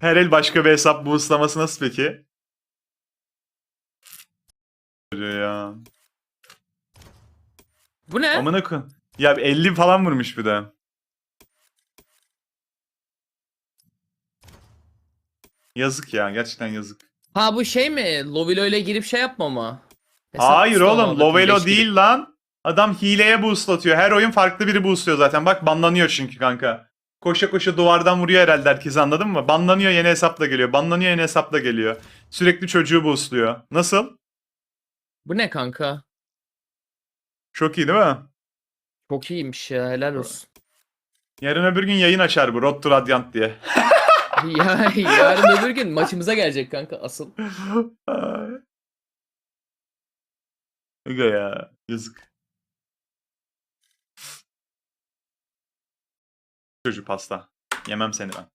Her el başka bir hesap boostlaması nasıl peki? Ya. Bu ne? Amına koyayım. Ya 50 falan vurmuş bir de. Yazık ya gerçekten yazık. Ha bu şey mi? Lovilo ile girip şey yapma mı? Hesap Hayır kısmı oğlum Lovelo birleştirip. değil lan. Adam hileye boostlatıyor. Her oyun farklı biri boostluyor zaten. Bak banlanıyor çünkü kanka. Koşa koşa duvardan vuruyor herhalde herkes anladın mı? Banlanıyor yeni hesapla geliyor. Banlanıyor yeni hesapla geliyor. Sürekli çocuğu boostluyor. Nasıl? Bu ne kanka? Çok iyi değil mi? Çok iyiymiş ya helal olsun. Yarın öbür gün yayın açar bu Road to Radiant diye. ya, yarın öbür gün maçımıza gelecek kanka asıl. Aga ya yazık. Çocuk pasta. Yemem seni ben.